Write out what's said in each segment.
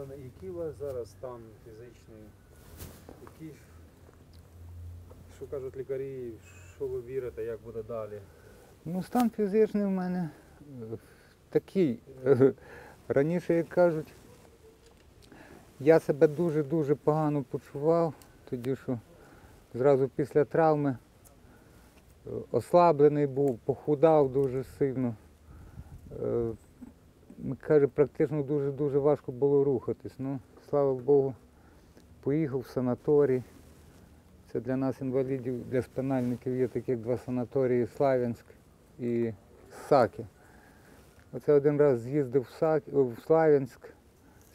Богдане, який у вас зараз стан фізичний? Який, що кажуть лікарі, що ви вірите, як буде далі? Ну, стан фізичний в мене е, такий. е, Раніше, як кажуть, я себе дуже-дуже погано почував, тоді що зразу після травми е, ослаблений був, похудав дуже сильно. Каже, практично дуже-дуже важко було рухатись. Ну, слава Богу, поїхав в санаторій. Це для нас, інвалідів, для спинальників є такі два санаторії Славянськ і Саки. Оце один раз з'їздив в, Сак... в Славянськ,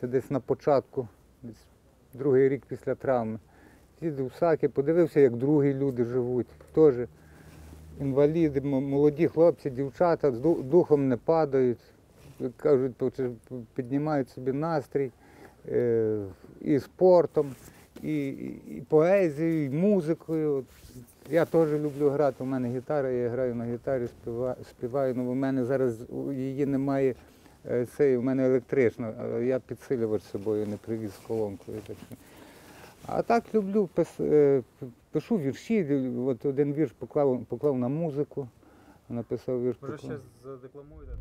це десь на початку, десь другий рік після травми. З'їздив в Саки, подивився, як другі люди живуть. Теж інваліди, молоді хлопці, дівчата духом не падають, кажуть, піднімають собі настрій е, і спортом, і, і, поезією, і музикою. Я теж люблю грати. У мене гітара, я граю на гітарі, співаю. Ну, у мене зараз її немає. е, Це у мене електрична, я підсилювач з собою не привіз з колонкою. Так. А так люблю, е, пишу вірші. От один вірш поклав, поклав на музику, написав вірш. Може ще задекламуєте?